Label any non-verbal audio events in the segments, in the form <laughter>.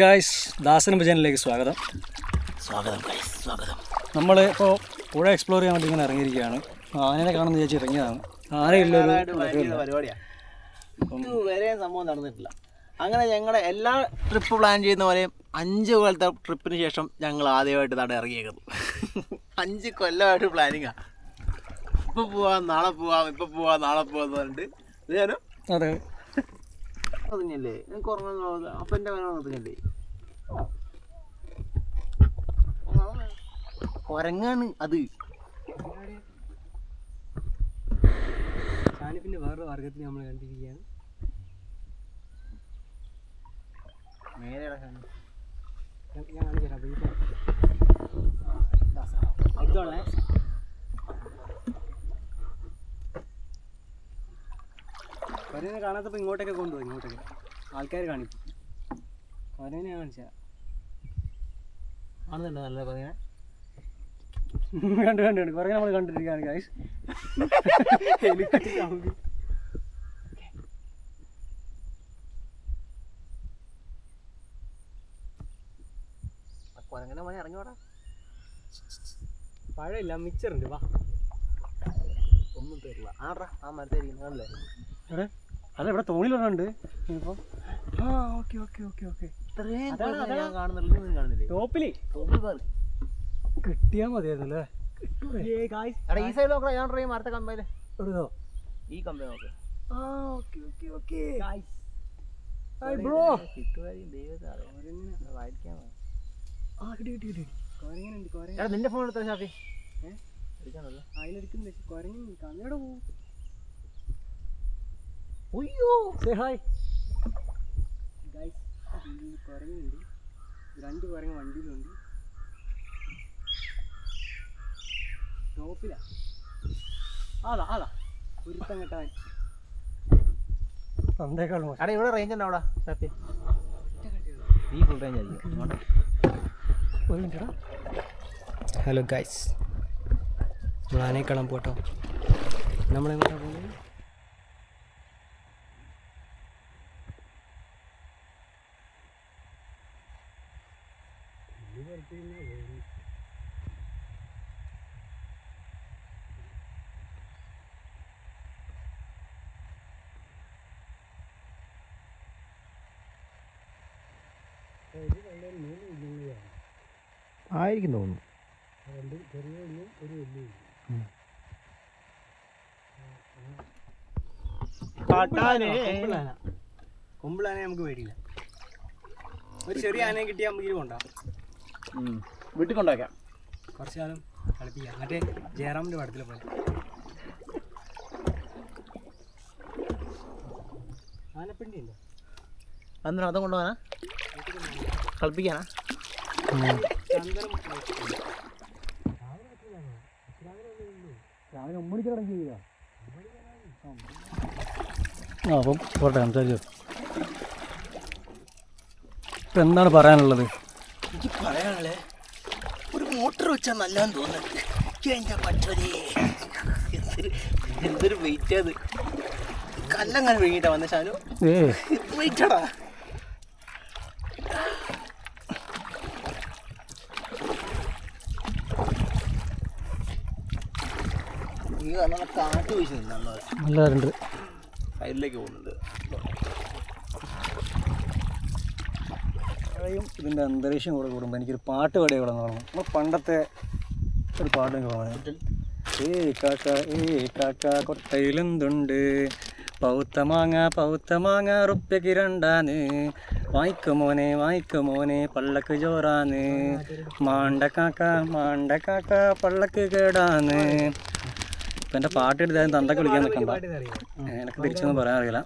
Guys ദാസൻ ഭജനിലേക്ക് സ്വാഗതം. സ്വാഗതം guys സ്വാഗതം. നമ്മൾ ഇപ്പോൾ പുഴ എക്സ്പ്ലോർ ചെയ്യാൻ വേണ്ടി ഇങ്ങനെ ഇറങ്ങിയിരിക്കുകയാണ്. ആനനെ കാണുന്ന ചേച്ചി ഇറങ്ങിയതാണ്. ആനയില്ലൊരു ഇതുവരെ സംഭവം നടന്നിട്ടില്ല. അങ്ങനെ ഞങ്ങളുടെ എല്ലാ ട്രിപ്പ് പ്ലാൻ ചെയ്യുന്ന പോലെയും അഞ്ച് കൊല്ലത്തെ ട്രിപ്പിന് ശേഷം ഞങ്ങൾ ആദ്യമായിട്ട് നട ഇറങ്ങിയേക്കുന്നു. അഞ്ച് കൊല്ലമായിട്ട് പ്ലാനിങ്ങാ ഇപ്പം പോവാം നാളെ പോവാം ഇപ്പം പോവാം നാളെ പോവാന്ന് പറഞ്ഞിട്ട് അതെ. ഒതുങ്ങല്ലേ എനിക്ക് അപ്പൊ എന്റെ വേണം ഒതുങ്ങല്ലേ കൊരങ്ങാണ് അത്. പിന്നെ വേറൊരു വർഗത്തിൽ നമ്മൾ കണ്ടിരിക്കുകയാണ്. നേരെ ഞാൻ കാണിച്ചു കൊരനെ കാണാത്തപ്പോൾ ഇങ്ങോട്ടൊക്കെ കൊണ്ടുപോയി ഇങ്ങോട്ടൊക്കെ. ആൾക്കാർ കാണിക്കും കൊരനെ കാണിച്ച. ആണെന്നുണ്ടോ നല്ല കൊരങ്ങനെ കണ്ടു കണ്ടു കണ്ടു. കുറേ നമ്മൾ കണ്ടിരിക്കുകയാണ് ഗൈസ് <laughs> കൊരങ്ങനെ മോനെ ഇറങ്ങിയോടാ പഴമില്ല മിച്ചറുണ്ട് വാ. ഒന്നും തരില്ല. ആടാ ആ മരത്തെ ഇരിക്കുന്നല്ലേ എവിടെ? അല്ല ഇവിടെ തോണിയിലുണ്ട് ഇപ്പം ആ ഓക്കെ ഓക്കെ ഓക്കെ ഓക്കെ. ഇത്രയും അതാണ്, കൊരങ്ങനെ ഞാൻ അതാണ്. കാണുന്നില്ല നീ കാണുന്നില്ലേ? ടോപ്പിൽ. തോപ്പിൽ പാറ്. കിട്ടിയാൽ മതിയായിരുന്നു അല്ലേ എടാ ഈ സൈഡ് നോക്കടാ ഞാൻ ട്രെയിൻ മരത്തെ കമ്പയിൽ എടുത്തോ ഈ കമ്പനി നോക്ക്. ആ ഓക്കെ ഓക്കെ ഓക്കെ. ബ്രോ കിട്ടുമായിരിക്കും ദൈവത്തെ അറിയാം. വായിക്കാൻ ആ കിട്ടി കിട്ടി കിട്ടി കുരങ്ങനുണ്ട് കുരങ്ങൻ. എടാ നിന്റെ ഫോൺ എടുത്തോ ഷാഫി? ഏ? കണ്ണയുടെ പോവും. അയ്യോ സേ ഹായ് ഗൈസ് കുരങ്ങനുണ്ട് രണ്ട് കുരങ്ങ് വണ്ടിയിലുണ്ട്. ടോപ്പിലാ. അതാ അതാ ഒരുത്തം കെട്ടാൻ. തന്തേക്കാൾ എടാ ഇവിടെ റേഞ്ച് ഉണ്ടോ അവിടെ? ഷാഫി ഈ ഫുൾ റേഞ്ച് ആയിരിക്കും. ഒരു മിനിറ്റ് ഹലോ ഗൈസ് നമ്മൾ ആനയെ കാണാൻ പോട്ടോ. നമ്മളെങ്ങോട്ടാണ് പോകുന്നത്? ആയിരിക്കും തോന്നുന്നു. ചെറിയ ഒരു വലിയ കൊമ്പിളാന. കൊമ്പിളാനെ നമുക്ക് പേടിയില്ല. ഒരു ചെറിയ ആനയെ കിട്ടിയാൽ നമുക്ക് കൊണ്ടാവും വീട്ടിൽ കൊണ്ടാക്കാം കുറച്ച് കാലം കളിപ്പിക്കാം. മറ്റേ ജയറാമിന്റെ പടത്തിലെ പോലെ ആനപ്പിണ്ടി ഉണ്ടോ അന്നേരം അതും കൊണ്ടുപോകാനാ? കളിപ്പിക്കാനാ? രാവിലെ ഒമ്പണിക്ക് ആ അപ്പം പോട്ടെ സംസാരിച്ചു. ഇപ്പം എന്താണ് പറയാനുള്ളത്? എനിക്ക് പറയാനുള്ളേ ഒരു മോട്ടർ വെച്ചാൽ നല്ലതെന്ന് തോന്നുന്നു എന്റെ എന്തൊരു എന്തൊരു വെയിറ്റ് അത് കല്ലങ്ങനെ വീങ്ങിട്ടാ വന്ന ഏ. വെയിറ്റടാ നിന്നുള്ളത് എല്ലാവരുണ്ട് സൈഡിലേക്ക് പോകുന്നുണ്ട്. മഴയും ഇതിന്റെ അന്തരീക്ഷം കൂടെ കൂടുമ്പോൾ എനിക്കൊരു പാട്ട് പാടിയ കൂടെ തോന്നുന്നു നമ്മൾ പണ്ടത്തെ ഒരു പാട്ട് എനിക്ക് തോന്നുന്നു ഏ കാക്ക ഏ കാക്ക കൊട്ടയിലെന്തുണ്ട് പൗത്ത മാങ്ങ പൗത്ത മാങ്ങ റുപ്യക്ക് രണ്ടാന്ന്. വായിക്കുമോനെ വായിക്കുമോനെ പള്ളക്ക് ചോറാന്ന്. മാണ്ട കാക്ക മാണ്ട കാക്ക പള്ളക്ക് കേടാന്ന്. ഇപ്പം എന്റെ പാട്ട് എടുത്താൽ തന്തക്ക് വിളിക്കാൻ നിൽക്കണ്ട. എനിക്ക് തിരിച്ചൊന്നും പറയാൻ അറിയില്ല.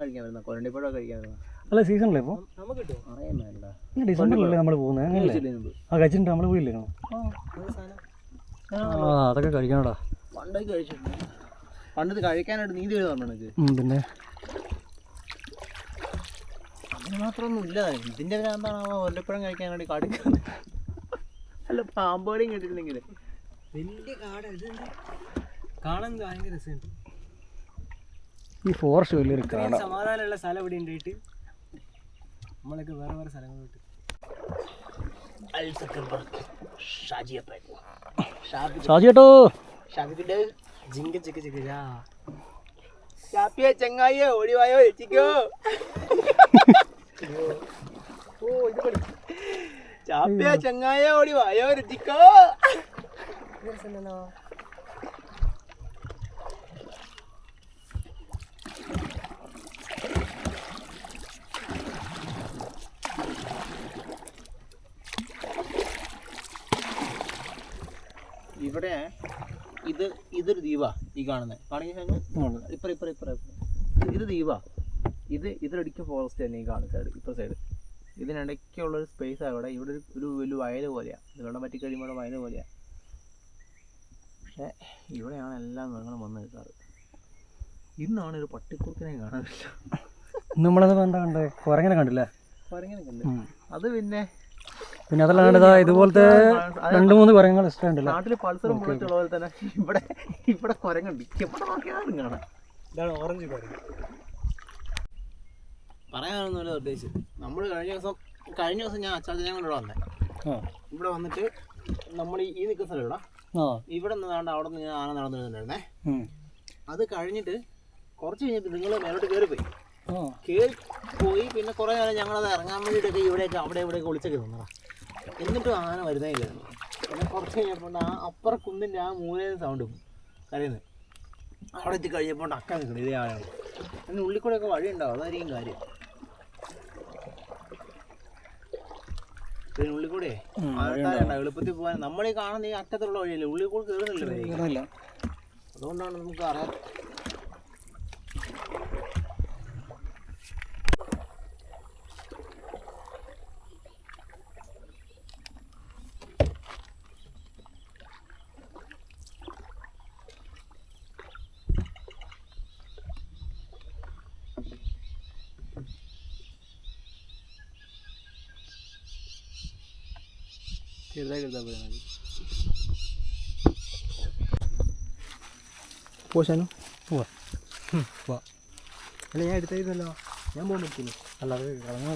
കഴിക്കാൻ വരുന്ന കൊരണ്ടിപ്പഴം കഴിക്കാൻ വരുന്ന. അല്ല സീസണല്ലേ ഇപ്പോൾ ഇല്ല വേണ്ട ഡിസംബറിലല്ലേ നമ്മൾ പോകുന്നത് അങ്ങനെയല്ലേ ആ കഴിച്ചിട്ടുണ്ട് നമ്മൾ പോയില്ലേ? ആ അതൊക്കെ കഴിക്കണടാ. പണ്ടൊക്കെ കഴിച്ചിട്ടുണ്ട്. പണ്ട് ഇത് കഴിക്കാനായിട്ട് നീതി എഴുതാൻ എനിക്ക് പിന്നെ? അങ്ങനെ മാത്രമൊന്നും ഇല്ല ഇതിന്റെ ഭ്രാന്താണ്? വല്ലപ്പോഴും കഴിക്കാൻ വേണ്ടി കാടിക്കുന്നത് അല്ല പാമ്പോടെയും കേട്ടിട്ടുണ്ടെങ്കിൽ വലിയ കാട് കാണാൻ ഭയങ്കര രസമുണ്ട്. ഈ ഫോറസ്റ്റ് വലിയൊരു സമാധാനമുള്ള സ്ഥലം ഇവിടെ ഉണ്ടായിട്ട്. നമ്മളൊക്കെ വേറെ വേറെ സ്ഥലങ്ങളിലോട്ട്. ഷാജി കേട്ടോ ഷാബിക്കിട്ട് ജിങ്ക ചിക്ക ചിക്ക ഷാപ്പിയെ ചെങ്ങായിയെ ഓടിവായോ രക്ഷിക്കോ ഓ ഇത് പണി. ചാപ്പിയ ചെങ്ങായ ഓടിവായോ രക്ഷിക്കോ ഇവിടെ ഇത് ഇതൊരു ദ്വീപാ ഈ കാണുന്നത് കാണിക്കുന്ന ഇപ്പറ ഇപ്പറ ഇപ്പറ ഇത് ദ്വീപാ ഇത് ഇതിലടിക്ക ഫോറസ്റ്റ് തന്നെ ഈ കാണുന്ന സൈഡ് ഇപ്പുറ സൈഡ് ഇതിനിടയ്ക്കുള്ള ഒരു സ്പേസ് ആണ് ഇവിടെ. ഇവിടെ ഒരു- വലിയ വയൽ പോലെയാണ് വെള്ളം പറ്റി കഴിയുമ്പോൾ വയൽ പോലെയാണ് പക്ഷേ ഇവിടെയാണ് എല്ലാ മൃഗങ്ങളും വന്ന് നിൽക്കാറ് ഇന്നാണ് ഒരു പട്ടിക്കുറുക്കിനെ കാണാനില്ല നമ്മളത് കണ്ടേ കുരങ്ങനെ കണ്ടില്ല? കുരങ്ങനെ കണ്ടു അത് പിന്നെ പിന്നെ അതല്ലാണ്ട് ഇതാ ഇതുപോലത്തെ രണ്ട് മൂന്ന് കുരങ്ങൾ ഇഷ്ടം ഉണ്ടല്ലോ നാട്ടിൽ ബുള്ളറ്റുള്ള പോലെ തന്നെ. ഇവിടെ ഇവിടെ കുരങ്ങുണ്ട് എവിടെ നോക്കിയാലും കാണാം. ഇതാണ് ഓറഞ്ച് കുരങ്ങ് പറയാനൊന്നുമില്ല ഉദ്ദേശിച്ചത് നമ്മൾ കഴിഞ്ഞ ദിവസം കഴിഞ്ഞ ദിവസം ഞാൻ അച്ചാച്ചനെ കൊണ്ട് ഇവിടെ വന്നേ. ആ. ഇവിടെ വന്നിട്ട് നമ്മൾ ഈ നിൽക്കുന്ന സ്ഥലം ഇവിടെ. ആ. ഇവിടെ നിന്നാണ്ട് അവിടെ നിന്ന് ഞാൻ ആന നടന്നിരുന്നുണ്ടായിരുന്നേ അത് കഴിഞ്ഞിട്ട് കുറച്ച് കഴിഞ്ഞിട്ട് നിങ്ങൾ മേലോട്ട് കയറി പോയി പോയി പിന്നെ കുറേ നേരം ഞങ്ങളത് ഇറങ്ങാൻ വേണ്ടിയിട്ടൊക്കെ ഇവിടെയൊക്കെ അവിടെ ഇവിടെയൊക്കെ ഒളിച്ചൊക്കെ നിന്നതാ. എന്നിട്ടും ആന വരുന്നേ ഇല്ലായിരുന്നു പിന്നെ കുറച്ച് കഴിഞ്ഞപ്പോൾ ആ അപ്പുറ കുന്നിന്റെ ആ മൂലയിൽ സൗണ്ട് കരയുന്നത് അവിടെ എത്തി കഴിഞ്ഞപ്പോൾ അക്കാൻ നിൽക്കുന്നത് ഇതേ ആളാണ്. അതിന് ഉള്ളിൽ കൂടെയൊക്കെ വഴി ഉണ്ടാവും അതായിരിക്കും കാര്യം. പിന്നെ ഉള്ളിൽ കൂടെ ആൾക്കാരുണ്ടാവും എളുപ്പത്തിൽ പോകാൻ നമ്മൾ ഈ കാണുന്ന ഈ അറ്റത്തുള്ള വഴിയല്ലേ? ഉള്ളിൽ കൂടെ കയറുന്നില്ല അതുകൊണ്ടാണ് നമുക്ക് അറിയാം ചെറുതായി എടുത്താൽ മതി. പോശാനോ പോവാ. പോവാ അല്ല ഞാൻ എടുത്തായിരുന്നല്ലോ ഞാൻ പോകാൻ പറ്റില്ല അല്ലാതെ കളഞ്ഞ